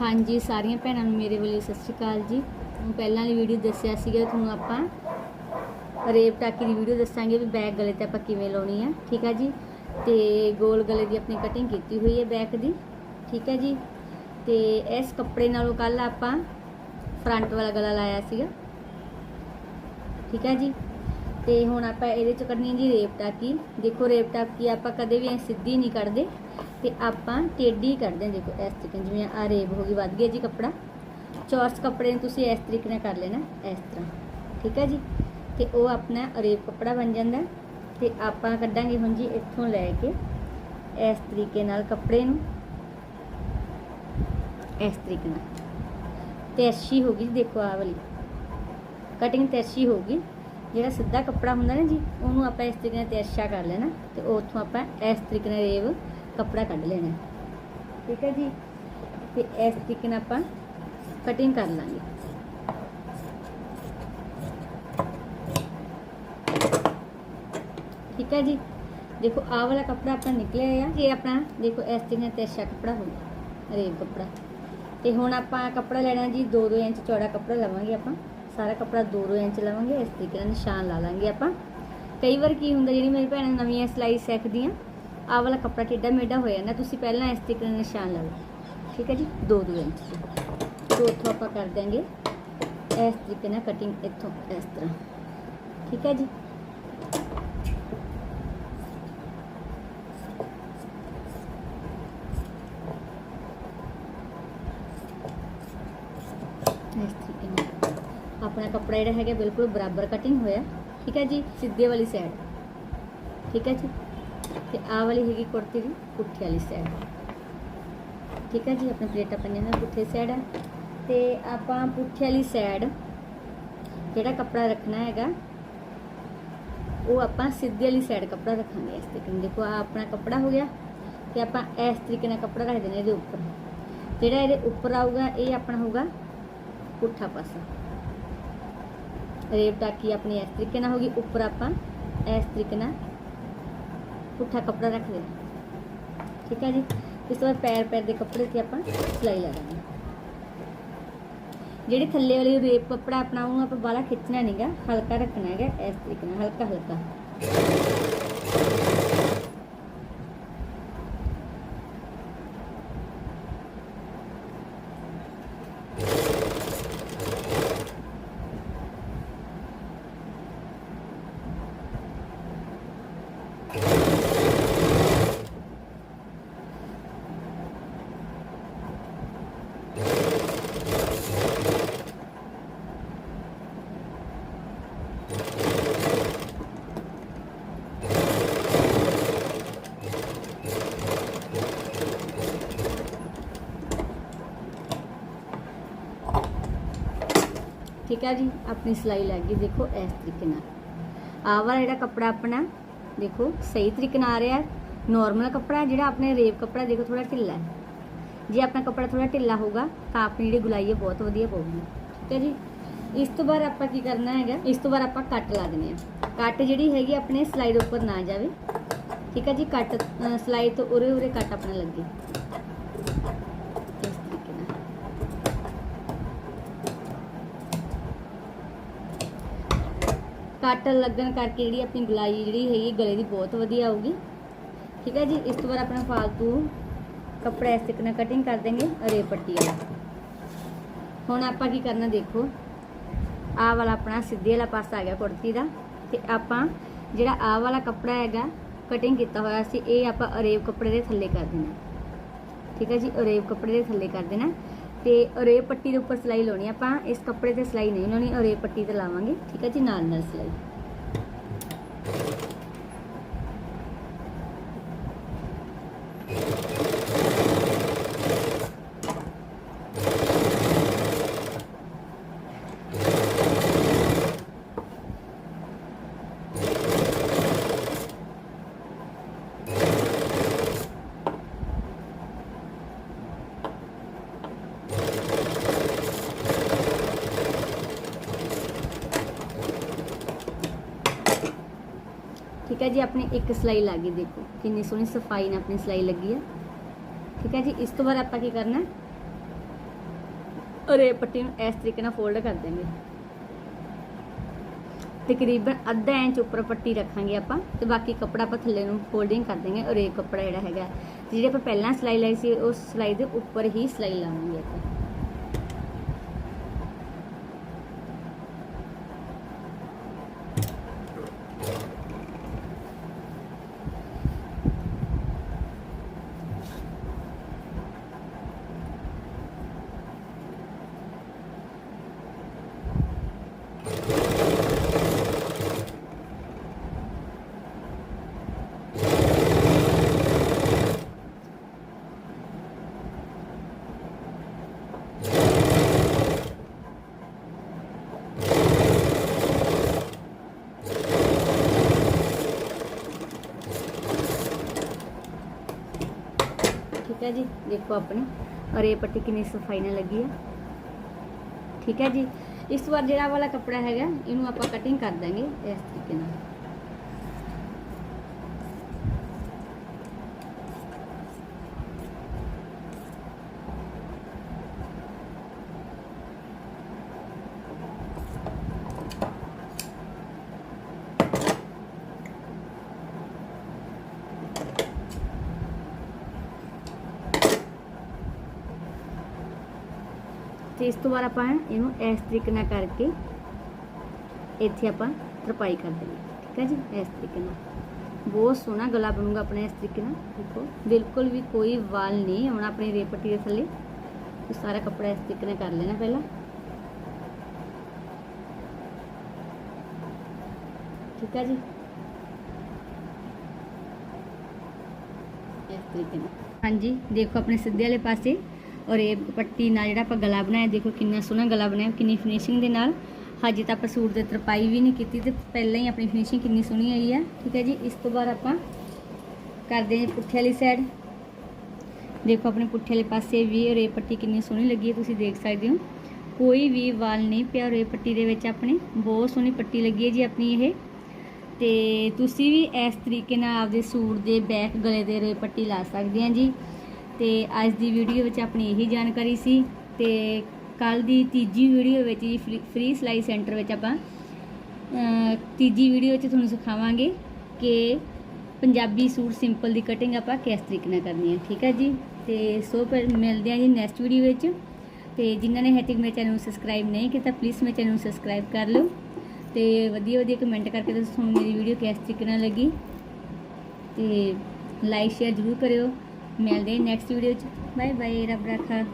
ਹਾਂਜੀ, ਸਾਰੀਆਂ ਭੈਣਾਂ ਨੂੰ ਮੇਰੇ ਵੱਲੋਂ ਸਤਿ ਸ਼੍ਰੀ ਅਕਾਲ ਜੀ। ਪਹਿਲਾਂ ਵਾਲੀ ਵੀਡੀਓ ਦੱਸਿਆ ਸੀਗਾ, ਤੁਹਾਨੂੰ ਆਪਾਂ ਰੇਪ ਟਾਕੀ ਦੀ ਵੀਡੀਓ ਦੱਸਾਂਗੇ ਵੀ ਬੈਕ ਗਲੇ ਤੇ ਆਪਾਂ ਕਿਵੇਂ ਲਾਉਣੀ ਆ, ਠੀਕ ਆ ਜੀ? ਤੇ ਗੋਲ ਗਲੇ ਦੀ ਆਪਣੀ ਕਟਿੰਗ ਕੀਤੀ ਹੋਈ ਹੈ ਬੈਕ ਦੀ, ਠੀਕ ਹੈ ਜੀ? ਤੇ ਇਸ ਕੱਪੜੇ ਨਾਲੋਂ ਕੱਲ ਆਪਾਂ ਫਰੰਟ ਵਾਲਾ ਗਲਾ ਲਾਇਆ ਸੀਗਾ, ਠੀਕ ਹੈ ਜੀ? ਤੇ ਹੁਣ ਆਪਾਂ ਇਹਦੇ ਚ ਕੱਢਣੀ ਹੈ ਜੀ ਰੇਪ ਟਾਕੀ। ਦੇਖੋ ਰੇਪ ਟਾਕੀ ਆਪਾਂ ਕਦੇ ਵੀ ਐ ਸਿੱਧੀ ਨਹੀਂ ਕੱਢਦੇ। ਤੇ ਆਪਾਂ ਟੇਢੀ ਕੱਢਦੇ ਹਾਂ ਦੇਖੋ ਇਸ ਤਰੀਕੇ ਨਾਲ, ਜਿਵੇਂ ਆ ਰੇਪ ਹੋ ਗਈ ਵੱਧ ਗਿਆ ਜੀ ਕੱਪੜਾ। ਚੌਰਸ ਕੱਪੜੇ ਨੂੰ ਤੁਸੀਂ ਇਸ ਤਰੀਕੇ ਨਾਲ ਕਰ ਲੈਣਾ ਇਸ ਤਰ੍ਹਾਂ ਠੀਕ ਹੈ ਜੀ? ਤੇ ਉਹ ਆਪਣਾ ਅਰੇਬ ਕੱਪੜਾ ਬਣ ਜਾਂਦਾ। ਤੇ ਆਪਾਂ ਕੱਢਾਂਗੇ ਹੁਣ ਜੀ ਇੱਥੋਂ ਲੈ ਕੇ ਇਸ ਤਰੀਕੇ ਨਾਲ ਕੱਪੜੇ ਨੂੰ। ਇਸ ਤਰੀਕੇ ਨਾਲ। ਤੈਸ਼ੀ ਹੋ ਗਈ ਜੀ, ਦੇਖੋ ਆ ਵਾਲੀ। ਕਟਿੰਗ ਤੈਸ਼ੀ ਹੋ ਗਈ। ਜਿਹੜਾ ਸਿੱਧਾ ਕੱਪੜਾ ਹੁੰਦਾ ਨਾ ਜੀ ਉਹਨੂੰ ਆਪਾਂ ਇਸ ਤਰੀਕੇ ਨਾਲ ਤੈਸ਼ਾ ਕਰ ਲੈਣਾ ਤੇ ਉੱਥੋਂ ਆਪਾਂ ਇਸ ਤਰੀਕੇ ਨਾਲ ਰੇਵ ਕੱਪੜਾ ਕੱਢ ਲੈਣਾ। ਠੀਕ ਹੈ ਜੀ? ਤੇ ਇਸ ਤਰੀਕੇ ਨਾਲ ਆਪਾਂ ਕਟਿੰਗ ਕਰ ਲਾਂਗੇ। ਠੀਕ ਹੈ ਜੀ? ਦੇਖੋ, ਆਹ ਵਾਲਾ ਕੱਪੜਾ ਆਪਣਾ ਨਿਕਲਿਆ ਆ। ਇਹ ਆਪਣਾ, ਦੇਖੋ, ਇਸ ਤਰੀਕੇ ਨਾਲ ਤੈਸ਼ਾ ਕੱਪੜਾ ਹੋ ਗਿਆ ਰੇਬ ਕੱਪੜਾ। ਤੇ ਹੁਣ ਆਪਾਂ ਕੱਪੜਾ ਲੈਣਾ ਜੀ 2-2 ਇੰਚ ਚੌੜਾ ਕੱਪੜਾ ਲਵਾਂਗੇ ਆਪਾਂ। ਸਾਰਾ ਕੱਪੜਾ 2-2 ਇੰਚ ਲਵਾਂਗੇ, ਇਸ ਤਰੀਕੇ ਨਾਲ ਨਿਸ਼ਾਨ ਲਾ ਲਾਂਗੇ ਆਪਾਂ। ਕਈ ਵਾਰ ਕੀ ਹੁੰਦਾ, ਜਿਹੜੀ ਮੇਰੀ ਭੈਣਾਂ ਨਵੀਆਂ ਸਿਲਾਈ ਸਿੱਖਦੀਆਂ ਆਹ ਵਾਲਾ ਕੱਪੜਾ ਟੇਢਾ ਮੇਢਾ ਹੋ ਜਾਂਦਾ ਤੁਸੀਂ ਪਹਿਲਾਂ ਇਸ ਤਰੀਕੇ ਨਾਲ ਨਿਸ਼ਾਨ ਲਾ ਲਓ। ਠੀਕ ਹੈ ਜੀ? 2-2 ਇੰਚ ਤੋਂ ਉੱਥੋਂ ਆਪਾਂ ਕਰ ਦਾਂਗੇ ਇਸ ਤਰੀਕੇ ਨਾਲ ਕਟਿੰਗ ਇੱਥੋਂ, ਇਸ ਤਰ੍ਹਾਂ। ਠੀਕ ਹੈ ਜੀ? ਇਸ ਤਰੀਕੇ ਨਾਲ। ਆਪਣਾ ਕੱਪੜਾ ਜਿਹੜਾ ਹੈਗਾ ਬਿਲਕੁਲ ਬਰਾਬਰ ਕਟਿੰਗ ਹੋਇਆ। ਠੀਕ ਹੈ ਜੀ? ਸਿੱਧੇ ਵਾਲੀ ਸਾਈਡ ਠੀਕ ਹੈ ਜੀ? ਤੇ ਆਹ ਵਾਲੀ ਹੈਗੀ ਕੁੜਤੀ ਦੀ ਪੁੱਠੀ ਵਾਲੀ ਸਾਈਡ ਠੀਕ ਹੈ ਜੀ ਆਪਣੇ ਪਲੇਟਾਂ ਪੰਜਾਂ ਨਾਲ ਪੁੱਠੇ ਸਾਈਡ ਹੈ ਤੇ ਆਪਾਂ ਪੁੱਠੀ ਵਾਲੀ ਸਾਈਡ ਜਿਹੜਾ ਕੱਪੜਾ ਰੱਖਣਾ ਹੈਗਾ ਉਹ ਆਪਾਂ ਸਿੱਧੇ ਵਾਲੀ ਸਾਈਡ ਕੱਪੜਾ ਰੱਖਾਂਗੇ ਇਸ ਤਰੀਕੇ ਨਾਲ ਦੇਖੋ ਆ ਆਪਣਾ ਕੱਪੜਾ ਹੋ ਗਿਆ ਤੇ ਆਪਾਂ ਇਸ ਤਰੀਕੇ ਨਾਲ ਕੱਪੜਾ ਰੱਖ ਦੇਣਾ ਇਹਦੇ ਉੱਪਰ ਜਿਹੜਾ ਇਹਦੇ ਉੱਪਰ ਆਊਗਾ ਇਹ ਆਪਣਾ ਹੋਊਗਾ ਪੁੱਠਾ ਪਾਸਾ ਰੇਪ ਟਾਕੀ ਆਪਣੀ ਇਸ ਤਰੀਕੇ ਨਾਲ ਹੋਗੀ ਉੱਪਰ ਆਪਾਂ ਇਸ ਤਰੀਕੇ ਨਾਲ ਪੁੱਠਾ ਕੱਪੜਾ ਰੱਖ ਦੇਣਾ ਠੀਕ ਹੈ ਜੀ? ਇਸ ਤੋਂ ਬਾਅਦ ਪੈਰ ਪੈਰ ਦੇ ਕੱਪੜੇ ਤੇ ਆਪਾਂ ਸਿਲਾਈ ਲਾ ਦਾਂਗੇ ਜਿਹੜੀ ਥੱਲੇ ਵਾਲੇ ਰੇਪ ਕੱਪੜਾ ਆਪਣਾ ਉਹ ਆਪਾਂ ਬਾਲਾ ਖਿੱਚਣਾ ਨਹੀਂਗਾ ਹਲਕਾ ਰੱਖਣਾ ਹੈਗਾ, ਇਸ ਤਰੀਕੇ ਨਾਲ ਹਲਕਾ ਹਲਕਾ ਠੀਕ ਹੈ ਜੀ ਆਪਣੀ ਸਿਲਾਈ ਲੱਗ ਗਈ ਦੇਖੋ ਇਸ ਤਰੀਕੇ ਨਾਲ ਆਹ ਵਾਲਾ ਜਿਹੜਾ ਕੱਪੜਾ ਆਪਣਾ ਦੇਖੋ ਸਹੀ ਤਰੀਕੇ ਨਾਲ ਆ ਰਿਹਾ ਨਾਰਮਲ ਕੱਪੜਾ ਹੈ, ਜਿਹੜਾ ਆਪਣੇ ਰੇਪ ਕੱਪੜਾ ਦੇਖੋ ਥੋੜਾ ਢਿੱਲਾ ਹੈ ਜੇ ਆਪਣਾ ਕੱਪੜਾ ਥੋੜਾ ਢਿੱਲਾ ਹੋਊਗਾ ਤਾਂ ਆਪਣੀ ਜਿਹੜੀ ਗੁਲਾਈ ਹੈ ਬਹੁਤ ਵਧੀਆ ਪਊਗੀ ਠੀਕ ਹੈ ਜੀ ਇਸ ਤੋਂ ਬਾਅਦ ਆਪਾਂ ਕੀ ਕਰਨਾ ਹੈਗਾ ਇਸ ਤੋਂ ਬਾਅਦ ਆਪਾਂ ਕੱਟ ਲਾ ਦਿੰਦੇ ਆ ਕੱਟ ਜਿਹੜੀ ਹੈਗੀ ਆਪਣੇ ਸਲਾਈ ਦੇ ਉੱਪਰ ਨਾ ਜਾਵੇ ਠੀਕ ਹੈ ਜੀ ਕੱਟ ਅ, ਸਲਾਈ ਤੋਂ ਉਰੇ ਉਰੇ ਕੱਟ ਆਪਣਾ ਲੱਗੇ ਇਸ ਤਰੀਕੇ ਨਾਲ ਕੱਟ ਲੱਗਣ ਕਰਕੇ ਜਿਹੜੀ ਆਪਣੀ ਗਲਾਈ ਜਿਹੜੀ ਹੈਗੀ ਗਲੇ ਦੀ ਬਹੁਤ ਵਧੀਆ ਆਊਗੀ। ਠੀਕ ਹੈ ਜੀ, ਇਸ ਤੋਂ ਬਾਅਦ ਆਪਣਾ ਫਾਲਤੂ ਕੱਪੜਾ ਇਸ ਤਰੀਕੇ ਨਾਲ ਕਟਿੰਗ ਕਰ ਦੇਂਗੇ ਰੇ ਪੱਟੀ ਵਾਲਾ। ਹੁਣ ਆਪਾਂ ਕੀ ਕਰਨਾ ਦੇਖੋ, ਆਹ ਵਾਲਾ ਆਪਣਾ ਸਿੱਧੇ ਵਾਲਾ ਪਾਸਾ ਆ ਗਿਆ ਕੁੜਤੀ ਦਾ, ਤੇ ਆਪਾਂ ਜਿਹੜਾ ਆਹ ਵਾਲਾ ਕੱਪੜਾ ਹੈਗਾ ਕਟਿੰਗ ਕੀਤਾ ਹੋਇਆ ਸੀ, ਇਹ ਆਪਾਂ ਅਰੇਬ ਕੱਪੜੇ ਦੇ ਥੱਲੇ ਕਰ ਦੇਣਾ। ਠੀਕ ਹੈ ਜੀ ਅਰੇਬ ਕੱਪੜੇ ਦੇ ਥੱਲੇ ਕਰ ਦੇਣਾ। ਤੇ ਅਰੇ ਪੱਟੀ ਦੇ ਉੱਪਰ ਸਿਲਾਈ ਲਾਉਣੀ ਆਪਾਂ, ਇਸ ਕੱਪੜੇ ਤੇ ਸਿਲਾਈ ਨਹੀਂ ਲਾਉਣੀ ਅਰੇ ਪੱਟੀ ਤੇ ਲਾਵਾਂਗੇ, ਠੀਕ ਹੈ ਜੀ? ਨਾਲ ਨਾਲ ਸਿਲਾਈ। ਠੀਕ ਹੈ ਜੀ, ਆਪਣੀ ਇੱਕ ਸਿਲਾਈ ਲੱਗ ਗਈ, ਦੇਖੋ ਕਿੰਨੀ ਸੋਹਣੀ ਸਫ਼ਾਈ ਨਾਲ ਆਪਣੀ ਸਿਲਾਈ ਲੱਗੀ ਹੈ। ਠੀਕ ਹੈ ਜੀ, ਇਸ ਤੋਂ ਬਾਅਦ ਆਪਾਂ ਕੀ ਕਰਨਾ ਔਰ ਪੱਟੀ ਨੂੰ ਇਸ ਤਰੀਕੇ ਨਾਲ ਫੋਲਡ ਕਰ ਦੇਂਗੇ ਤਕਰੀਬਨ ਅੱਧਾ ਇੰਚ ਉੱਪਰ ਪੱਟੀ ਰੱਖਾਂਗੇ ਆਪਾਂ ਤੇ ਬਾਕੀ ਕੱਪੜਾ ਆਪਾਂ ਥੱਲੇ ਨੂੰ ਫੋਲਡਿੰਗ ਕਰ ਦੇਂਗੇ ਔਰ ਇਹ ਕੱਪੜਾ ਜਿਹੜਾ ਹੈਗਾ ਤੇ ਜਿਹੜੇ ਆਪਾਂ ਪਹਿਲਾਂ ਸਿਲਾਈ ਲਾਈ ਸੀ, ਉਸ ਸਿਲਾਈ ਦੇ ਉੱਪਰ ਹੀ ਸਿਲਾਈ ਲਾਵਾਂਗੇ ਆਪਾਂ। ਠੀਕ ਹੈ ਜੀ? ਦੇਖੋ ਆਪਣੀ। ਔਰ ਇਹ ਪੱਟੀ ਕਿੰਨੀ ਸਫ਼ਾਈ ਨਾਲ ਲੱਗੀ ਹੈ। ਠੀਕ ਹੈ ਜੀ? ਇਸ ਵਾਰ ਜਿਹੜਾ ਵਾਲਾ ਕੱਪੜਾ ਹੈਗਾ, ਇਹਨੂੰ ਆਪਾਂ ਕਟਿੰਗ ਕਰ ਦਾਂਗੇ ਇਸ ਤਰੀਕੇ ਨਾਲ। ਤੇ ਇਸ ਤੋਂ ਬਾਅਦ ਆਪਾਂ ਇਹਨੂੰ ਇਸ ਤਰੀਕੇ ਨਾਲ ਕਰਕੇ ਇੱਥੇ ਆਪਾਂ ਤਰਪਾਈ ਕਰ ਦੇਣੀ ਠੀਕ ਹੈ ਜੀ? ਇਸ ਤਰੀਕੇ ਨਾਲ। ਬਹੁਤ ਸੋਹਣਾ ਗਲਾ ਬਣੂਗਾ ਆਪਣੇ ਇਸ ਤਰੀਕੇ ਨਾਲ, ਦੇਖੋ। ਬਿਲਕੁਲ ਵੀ ਕੋਈ ਵਾਲ ਨਹੀਂ ਆਉਣਾ ਆਪਣੀ ਰੇਪਟੀ ਦੇ ਥੱਲੇ। ਇਹ ਸਾਰਾ ਕੱਪੜਾ ਇਸ ਤਰੀਕੇ ਨਾਲ ਕਰ ਲੈਣਾ ਪਹਿਲਾਂ। ਠੀਕ ਹੈ ਜੀ? ਇਸ ਤਰੀਕੇ ਨਾਲ। ਹਾਂਜੀ, ਦੇਖੋ ਆਪਣੇ ਸਿੱਧੇ ਵਾਲੇ ਪਾਸੇ। ਔਰ ਇਹ ਪੱਟੀ ਨਾਲ ਜਿਹੜਾ ਆਪਾਂ ਗਲਾ ਬਣਾਇਆ, ਦੇਖੋ ਕਿੰਨਾ ਸੋਹਣਾ ਗਲਾ ਬਣਾਇਆ ਕਿੰਨੀ ਫਿਨਿਸ਼ਿੰਗ ਦੇ ਨਾਲ। ਹਜੇ ਤਾਂ ਆਪਾਂ ਸੂਟ ਦੇ ਤਰਪਾਈ ਵੀ ਨਹੀਂ ਕੀਤੀ ਤੇ ਪਹਿਲਾਂ ਹੀ ਆਪਣੀ ਫਿਨਿਸ਼ਿੰਗ ਕਿੰਨੀ ਸੋਹਣੀ ਆਈ ਹੈ। ਠੀਕ ਹੈ ਜੀ, ਇਸ ਤੋਂ ਬਾਅਦ ਆਪਾਂ ਕਰਦੇ ਹਾਂ ਪੁੱਠੇ ਵਾਲੀ ਸਾਈਡ ਦੇਖੋ ਆਪਣੇ ਪੁੱਠੇ ਵਾਲੇ ਪਾਸੇ ਵੀ ਔਰ ਇਹ ਪੱਟੀ ਕਿੰਨੀ ਸੋਹਣੀ ਲੱਗੀ ਹੈ, ਤੁਸੀਂ ਦੇਖ ਸਕਦੇ ਹੋ। ਕੋਈ ਵੀ ਵਾਲ ਨਹੀਂ ਪਿਆ ਔਰ ਇਹ ਪੱਟੀ ਦੇ ਵਿੱਚ ਆਪਣੀ ਬਹੁਤ ਸੋਹਣੀ ਪੱਟੀ ਲੱਗੀ ਹੈ ਜੀ ਆਪਣੀ ਇਹ। ਤੇ ਤੁਸੀਂ ਵੀ ਇਸ ਤਰੀਕੇ ਨਾਲ ਆਪਦੇ ਸੂਟ ਦੇ ਬੈਕ ਗਲੇ ਦੇ ਰੇ ਪੱਟੀ ਲਾ ਸਕਦੇ ਆ ਜੀ। ਤੇ ਅੱਜ ਦੀ ਵੀਡੀਓ ਵਿੱਚ ਆਪਣੀ ਇਹੀ ਜਾਣਕਾਰੀ ਸੀ ਤੇ ਕੱਲ ਦੀ ਤੀਜੀ ਵੀਡੀਓ ਵਿੱਚ ਜੀ ਫ੍ਰੀ ਸਿਲਾਈ ਸੈਂਟਰ ਵਿੱਚ ਆਪਾਂ ਤੀਜੀ ਵੀਡੀਓ ਵਿੱਚ ਤੁਹਾਨੂੰ ਸਿਖਾਵਾਂਗੇ ਕਿ ਪੰਜਾਬੀ ਸੂਟ ਸਿੰਪਲ ਦੀ ਕਟਿੰਗ ਆਪਾਂ ਕਿਸ ਤਰੀਕੇ ਨਾਲ ਕਰਨੀ ਹੈ, ਠੀਕ ਹੈ ਜੀ? ਤੇ ਸੋ ਫਿਰ ਮਿਲਦੇ ਹਾਂ ਜੀ ਨੈਕਸਟ ਵੀਡੀਓ ਵਿੱਚ। ਤੇ ਜਿਨ੍ਹਾਂ ਨੇ ਹਜੇ ਤੱਕ ਮੇਰੇ ਚੈਨਲ ਨੂੰ ਸਬਸਕ੍ਰਾਈਬ ਨਹੀਂ ਕੀਤਾ ਪਲੀਜ਼ ਮੇਰੇ ਚੈਨਲ ਨੂੰ ਸਬਸਕ੍ਰਾਈਬ ਕਰ ਲਓ। ਤੇ ਵਧੀਆ ਵਧੀਆ ਕਮੈਂਟ ਕਰਕੇ ਦੱਸੋ ਤੁਹਾਨੂੰ ਮੇਰੀ ਵੀਡੀਓ ਕਿਸ ਤਰੀਕੇ ਨਾਲ ਲੱਗੀ। ਤੇ ਲਾਈਕ ਸ਼ੇਅਰ ਜ਼ਰੂਰ ਕਰਿਓ। ਮਿਲਦੇ ਨੈਕਸਟ ਵੀਡੀਓ 'ਚ। ਬਾਏ ਬਾਏ ਰੱਬ ਰਾਖਾ।